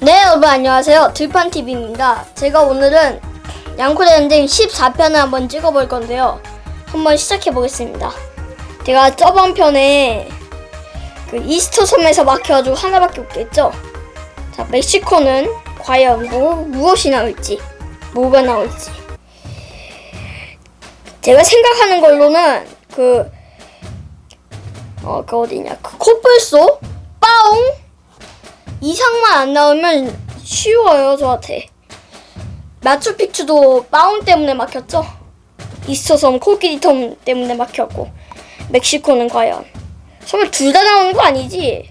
네 여러분 안녕하세요. 들판TV입니다. 제가 오늘은 양코대전쟁 14편을 한번 찍어볼 건데요. 한번 시작해 보겠습니다. 제가 저번 편에 그 이스터 섬에서 막혀가지고 하나밖에 없겠죠? 자 멕시코는 과연 뭐, 무엇이 나올지 뭐가 나올지. 제가 생각하는 걸로는 그 어, 그 어디냐. 그 코뿔소? 빠옹 이상만 안 나오면 쉬워요 저한테. 마추픽추도 마운 때문에 막혔죠? 이스터섬 코끼리 섬 때문에 막혔고 멕시코는 과연. 설마 둘 다 나오는 거 아니지?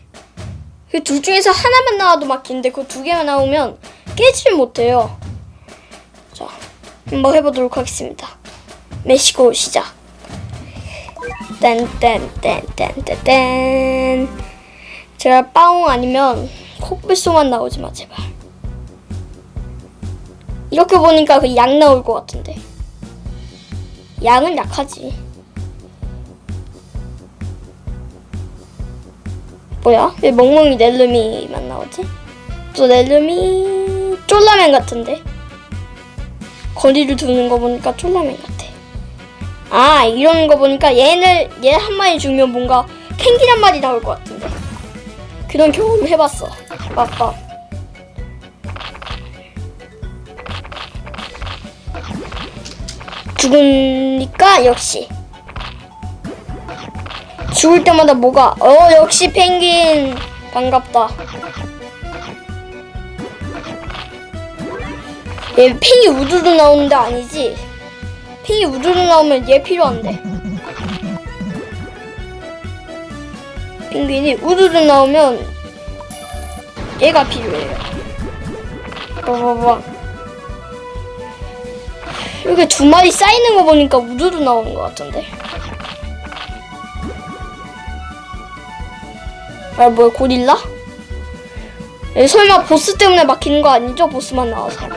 그 둘 중에서 하나만 나와도 막히는데 그 두 개만 나오면 깨지를 못해요. 자 한번 해보도록 하겠습니다. 멕시코 시작. 딴딴딴딴딴딴. 제가 빠옹 아니면 콕불소만 나오지 마 제발. 이렇게 보니까 그 양 나올 것 같은데. 양은 약하지. 뭐야? 왜 멍멍이 넬름이만 나오지? 또 넬름이 쫄라맨 같은데. 거리를 두는 거 보니까 쫄라맨 같아. 아 이러는 거 보니까 얘를 얘 한 마리 죽면 뭔가 캥긴 한 마리 나올 것 같은데. 그런 경험 해봤어. 빠빠. 죽으니까 역시 죽을 때마다 뭐가 어 역시 펭귄 반갑다. 얘 펭귄 우두두 나오는데 아니지? 펭귄 우두두 나오면 얘 필요한데. 펭귄이 우두두 나오면 얘가 필요해요. 봐봐봐. 이렇게 두 마리 쌓이는 거 보니까 우두두 나오는 것 같은데. 아 뭐야 고릴라? 얘 설마 보스 때문에 막히는 거 아니죠? 보스만 나와서.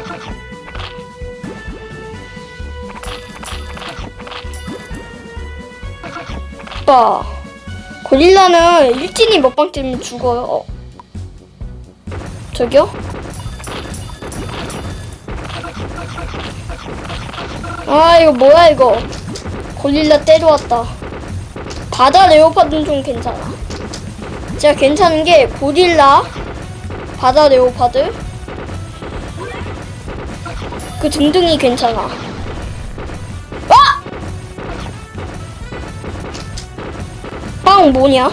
오빠. 고릴라는 일진이 몇방 때리면 죽어요. 어. 저기요? 아 이거 뭐야 이거 고릴라 때려왔다 바다 레오파드는 좀 괜찮아 제가 괜찮은 게 고릴라 바다 레오파드 그 등등이 괜찮아 아! 빵 뭐냐?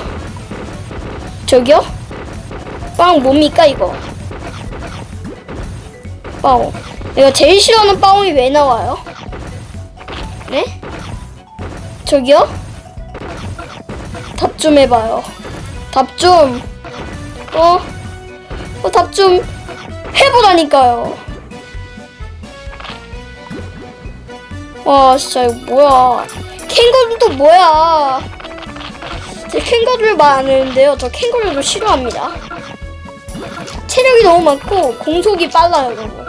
저기요? 빵 뭡니까 이거? 빵. 내가 제일 싫어하는 빵이 왜 나와요? 네? 저기요? 답 좀 해봐요. 답 좀. 어? 어, 답 좀 해보라니까요. 와, 진짜 이거 뭐야. 캥거루는 또 뭐야. 제 캥거루를 말안 했는데요. 저 캥거루도 싫어합니다. 체력이 너무 많고 공속이 빨라요 너무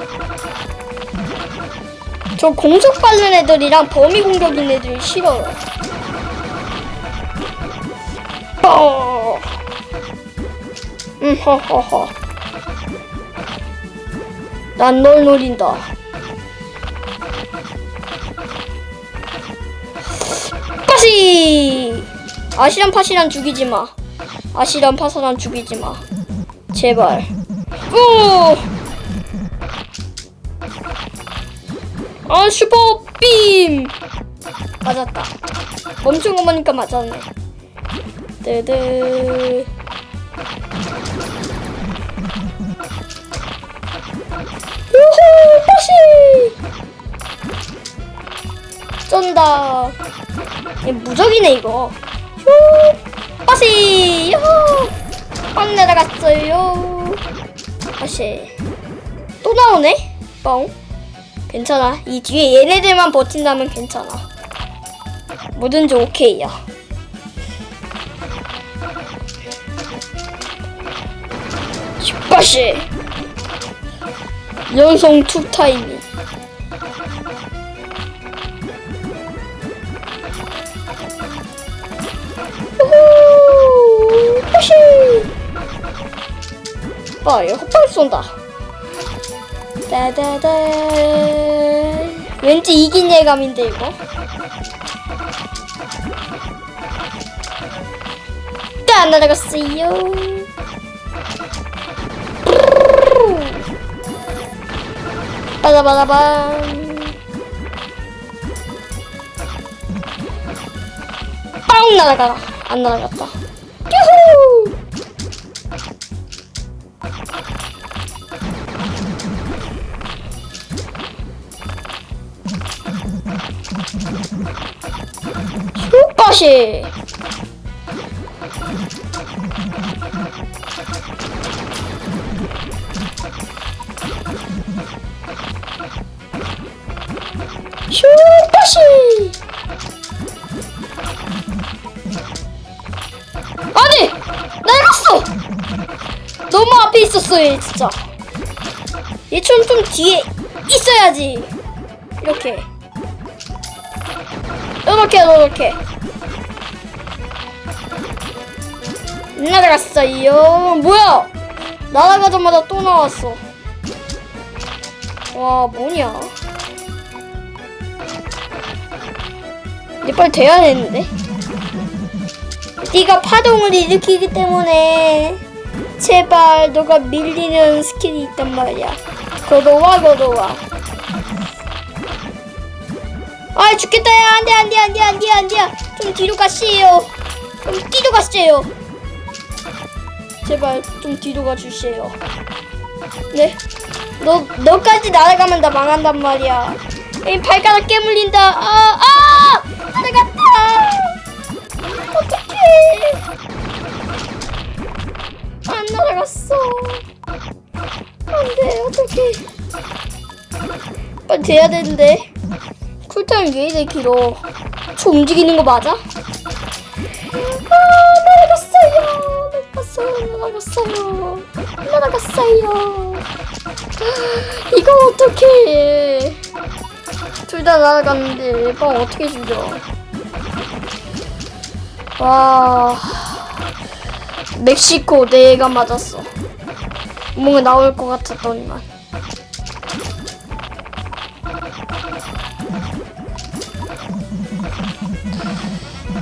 저 공속 빠른 애들이랑 범위 공격인 애들이 싫어요 어. 음 허허허 난 널 노린다 아시란 파시란 죽이지 마. 아시란 파사란 죽이지 마. 제발. 오! 아 슈퍼 빔! 맞았다. 멈춘 거 보니까 맞았네. 뜨드 우후 빠시! 쩐다. 얘 무적이네 이거. 휴 빠시 빵 날아갔어요. 다시. 또 나오네? 뻥. 괜찮아. 이 뒤에 얘네들만 버틴다면 괜찮아. 뭐든지 오케이야. 슈퍼시. 연성 투 타이 빠시 봐, 얘 헛발 쏜다. 따다다. 왠지 이긴 예감인데 이거. 따 날아갔어요. 빠다바다밤. 빵 날아가라. 안 날아갔다. 슈퍼시 슈퍼시. 아니 나갔어. 너무 앞에 있었어 얘 진짜. 얘처럼 좀 뒤에 있어야지. 이렇게. 이렇게 이렇게 날아갔어요. 뭐야? 날아가자마자 또 나왔어. 와 뭐냐? 이제 빨리 돼야 되는데? 네가 파동을 일으키기 때문에 제발 너가 밀리는 스킬이 있단 말이야. 거도와 거도와. 아 죽겠다. 야 안 돼 안 돼 안 돼 안 돼 안 돼. 좀 뒤로 가시에요 좀 뒤로 가세요 제발 좀 뒤로 가주세요. 네 너 너까지 날아가면 나 망한단 말이야. 이 발가락 깨물린다. 아 아! 날아갔다 어떡해. 안 날아갔어. 안 돼 어떡해. 빨리 돼야 되는데. 쿨타임 왜 이래 길어? 저 움직이는 거 맞아? 아 날아갔어요. 날아갔어요. 이거 어떡해. 둘다 날아갔는데 빵 어떻게 죽여. 와. 멕시코 내가 맞았어. 뭔가 나올 것 같았더니만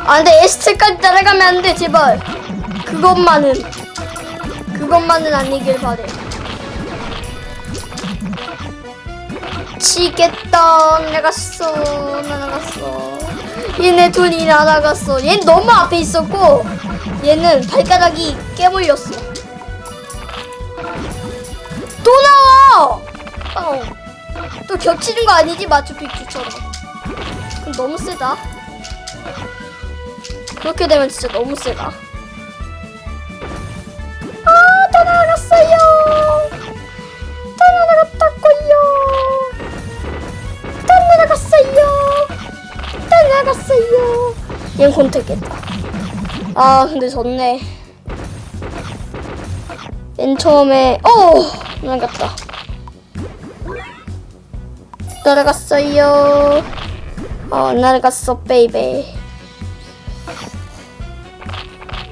아 근데 에스트까지 따라가면 안 돼 제발 그것만은 그것만은 아니길 바래. 치겠다. 나갔어. 날아갔어. 얘네 둘이 날아갔어. 얘는 너무 앞에 있었고 얘는 발가락이 깨물렸어. 또 나와! 어. 또 겹치는 거 아니지? 마추픽추처럼. 그럼 너무 세다. 그렇게 되면 진짜 너무 세다. 다 날아갔어요. 다 날아갔어요. 얘 콘택했다. 아, 근데 졌네. 맨 처음에, 어, 날아갔다. 날아갔어요. 어, 날아갔어, 베이베.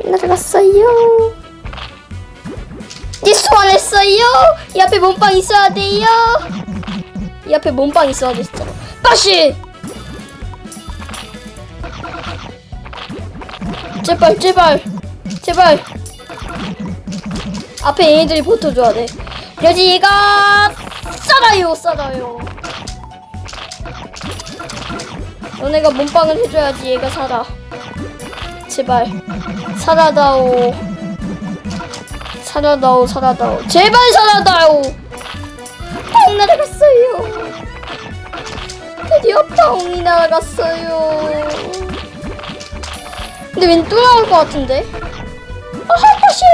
날아갔어요. 이 소환했어요. 이 앞에 몸빵 있어야 돼요. 이 앞에 몸빵 있어야 돼 진짜로. 다시. 제발 제발 제발. 앞에 얘네들이 붙어줘야 돼. 여지가 싸다요 싸다요. 너네가 몸빵을 해줘야지 얘가 살아. 제발 살아다오 살아다오 살아다오. 제발 살아다오! 뻥 날아갔어요. 드디어 뻥이 날아갔어요. 근데 왠 또 나올 것 같은데? 아 할것이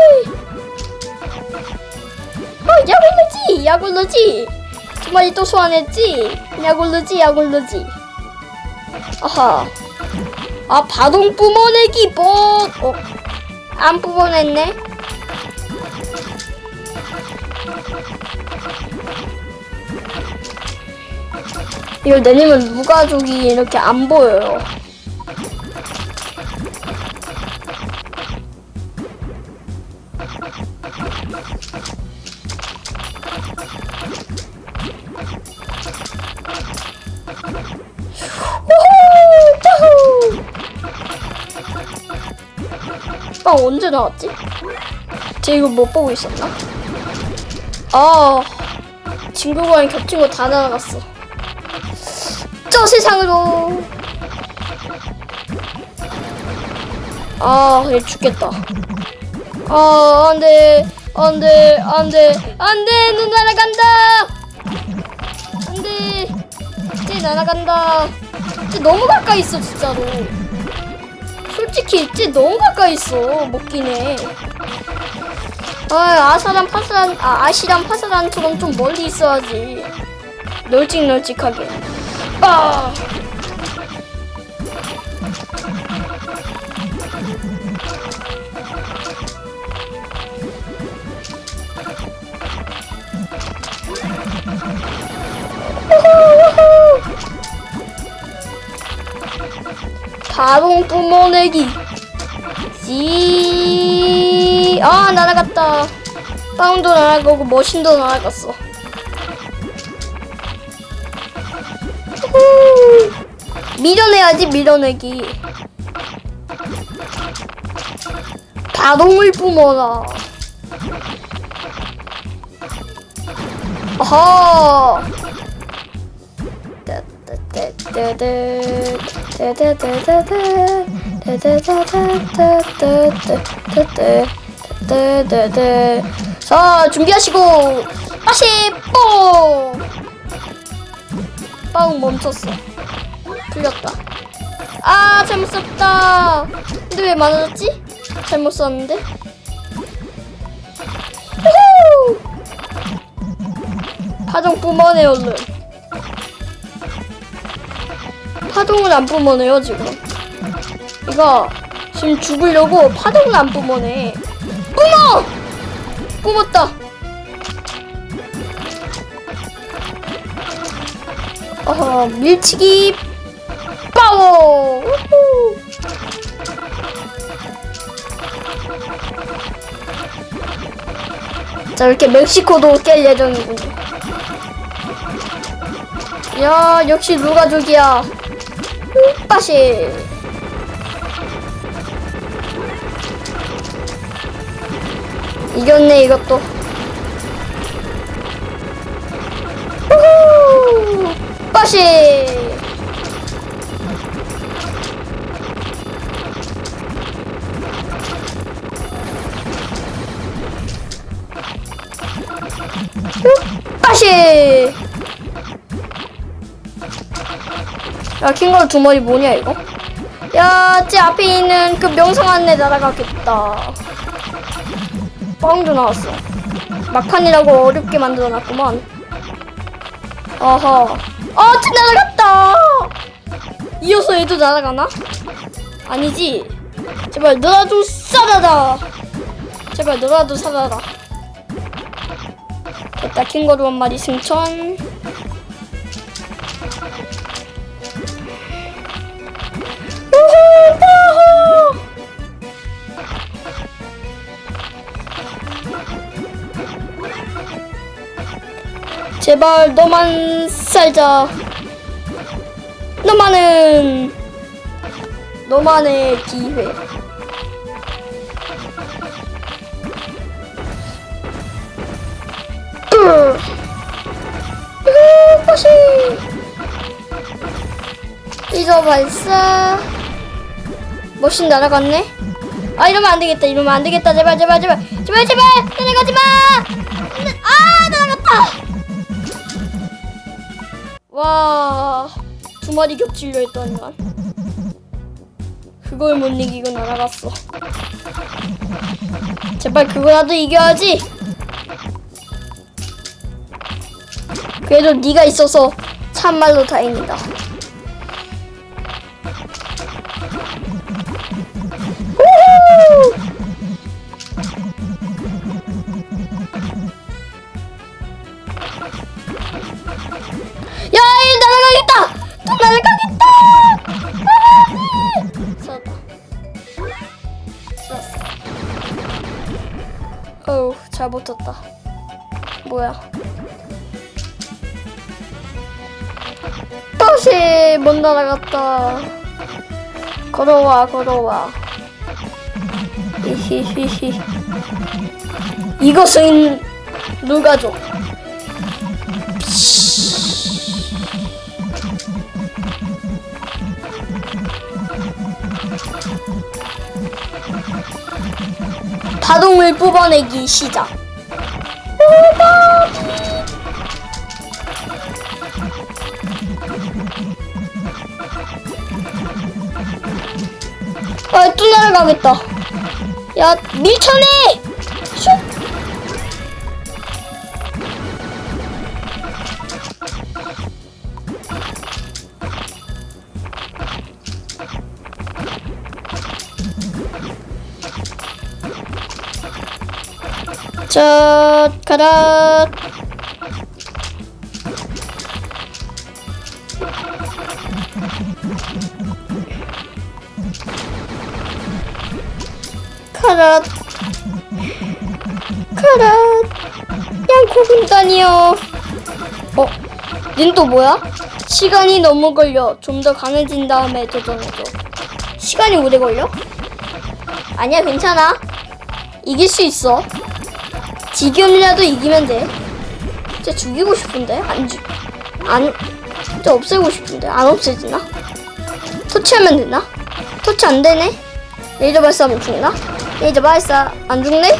아 야굴르지 야굴르지! 두 마리 또 소환했지? 야굴르지 야굴르지. 아하. 아 바동 뿜어내기 뭐 어? 안 뿜어냈네 이걸 내리면 무가족이 이렇게 안 보여요. 빵 언제 나왔지? 쟤 이거 못 보고 있었나? 아, 친구가 겹친 거 다 날아갔어. 저 세상으로. 아 얘 죽겠다. 아 안 돼 안 돼 안 돼 안 돼 눈 날아간다. 안 돼 쟤 날아간다. 쟤 너무 가까이 있어 진짜로. 솔직히 쟤 너무 가까이 있어 먹기네. 아 아사란 파사란 아 아시란 파사란처럼 좀 멀리 있어야지. 널찍널찍하게 아 자동 뿜어내기 씨. 아 날아갔다 빵도 날아가고 머신도 날아갔어 밀어내야지 밀어내기. 자동을 뿜어라. 아하 자 준비하시고. 다시 뽕! 빵 멈췄어 풀렸다. 아 잘못 썼다. 근데 왜 많아졌지? 잘못 썼는데! 파동 뿜어내 얼른. 파동을 안 뿜어내요 지금. 이거 지금 죽으려고 파동을 안 뿜어내. 뿜어! 뿜었다. 어허 밀치기 파워 우후. 자 이렇게 멕시코도 깰 예정이군요 야 역시 누가족이야. 빠시. 이겼네 이것도. 우후! 빠시 야 킹걸 두 머리 뭐냐 이거? 야, 쟤 앞에 있는 그 명성한 애 날아가겠다. 뻥도 나왔어. 막판이라고 어렵게 만들어놨구만. 어허. 어, 쟤 날아갔다! 이어서 얘도 날아가나? 아니지. 제발 너라도 살아라! 제발 너라도 살아라. 됐다, 킹거루 한 마리 승천. 제발 너만 살자. 너만은 너만의 기회. 이거 발사. 머신 날아갔네? 아 이러면 안 되겠다 이러면 안 되겠다 제발 제발 제발 제발 제발 내려가지 마! 아 날아갔다! 와 두 마리 겹치려 했더니만 그걸 못 이기고 날아갔어. 제발 그거라도 이겨야지. 그래도 네가 있어서 참말로 다행이다 잘 버텼다. 뭐야? 다시 못 날아갔다. 걸어와, 걸어와. 히히히히. 이것은 누가 줘? 파동을 뽑아내기 시작. 아, 또 날아가겠다. 야, 밀쳐내! 자, 가라. 카랏 카랏 양코군단이요 어? 닌 또 뭐야? 시간이 너무 걸려 좀 더 강해진 다음에 도전해줘 시간이 오래 걸려? 아니야 괜찮아 이길 수 있어 지금이라도 이기면 돼 진짜 죽이고 싶은데 안 죽... 안... 진짜 없애고 싶은데 안 없애지나? 터치하면 되나? 터치 안 되네? 레이저 발사하면 죽나? 레이저 발사 안 죽네?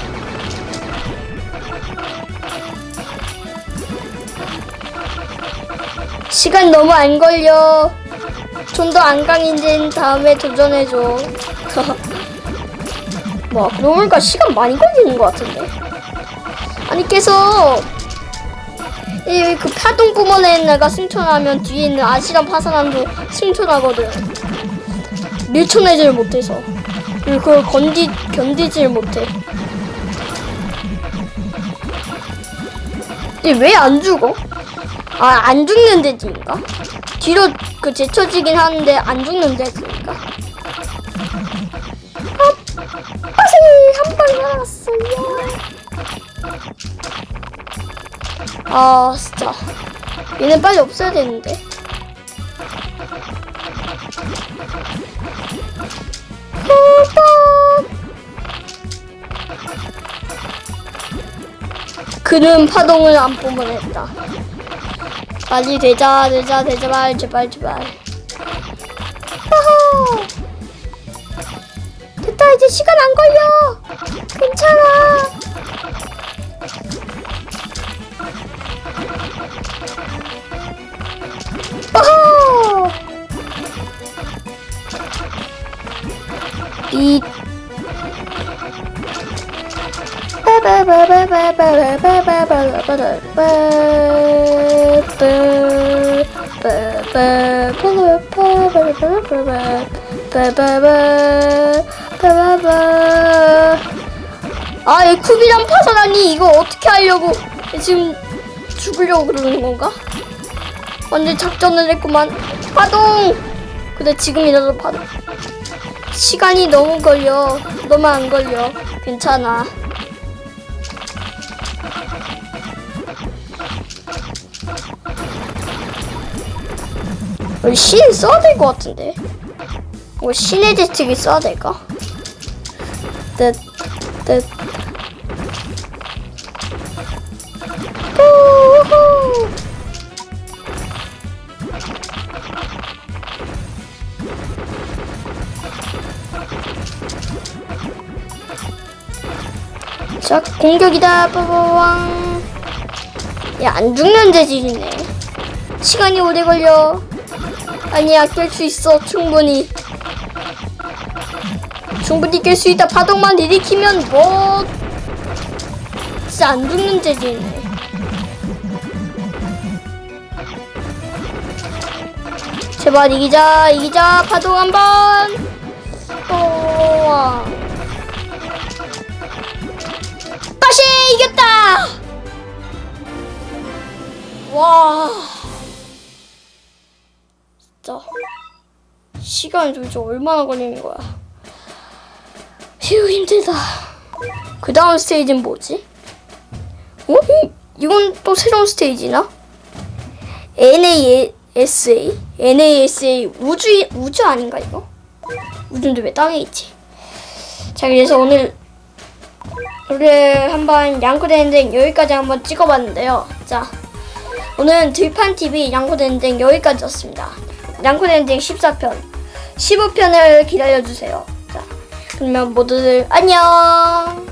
시간 너무 안 걸려. 좀 더 안 강해진 다음에 도전해줘. 뭐, 그러고 보니까 시간 많이 걸리는 것 같은데. 아니, 계속, 이, 그 파동 뿜어내는 애가 승천하면 뒤에 있는 아시랑 파산함도 승천하거든. 밀쳐내지를 못해서. 그리고 그걸 건디, 견디질 못해. 왜 안 죽어? 아, 안 죽는 데지인가? 뒤로 그 제쳐지긴 하는데 안 죽는 데지인가? 아, 빠세! 한방 날아갔어요. 아, 진짜. 얘네 빨리 없애야 되는데. 그는 파동을 안 뿜어냈다. 빨리 되자, 되자, 되자, 제발, 제발, 제발. 아하! 됐다, 이제 시간 안 걸려. 괜찮아. 아하! 이 아, 이 쿠비랑 파산하니 이거 어떻게 하려고 지금 죽으려고 그러는 건가? 완전 작전을 했구만. 파동! 근데 지금이라도 파동. 시간이 너무 걸려. 너무 안 걸려. 괜찮아. 우리 신 써야 될 것 같은데. 뭐 신의 재치기 써야 될까? 뜻, 뜻. 자, 공격이다. 빠바왕. 야, 안 죽는 재질이네. 시간이 오래 걸려. 아니야, 깰 수 있어. 충분히. 충분히 깰 수 있다. 파동만 일으키면 뭐. 진짜 안 죽는 재질이네. 제발 이기자, 이기자. 파동 한 번. 또. 다시 이겼다! 와. 진짜. 시간이 도대체 얼마나 걸리는 거야. 휴, 힘들다. 그 다음 스테이지는 뭐지? 어? 이, 이건 또 새로운 스테이지나? NASA? NASA 우주, 우주 아닌가, 이거? 우주인데 왜 땅에 있지? 자 그래서 오늘 오늘 한번 양코den댕 여기까지 한번 찍어봤는데요. 자 오늘은 들판TV 양코den댕 여기까지였습니다. 양코den댕 14편 15편을 기다려주세요. 자 그러면 모두들 안녕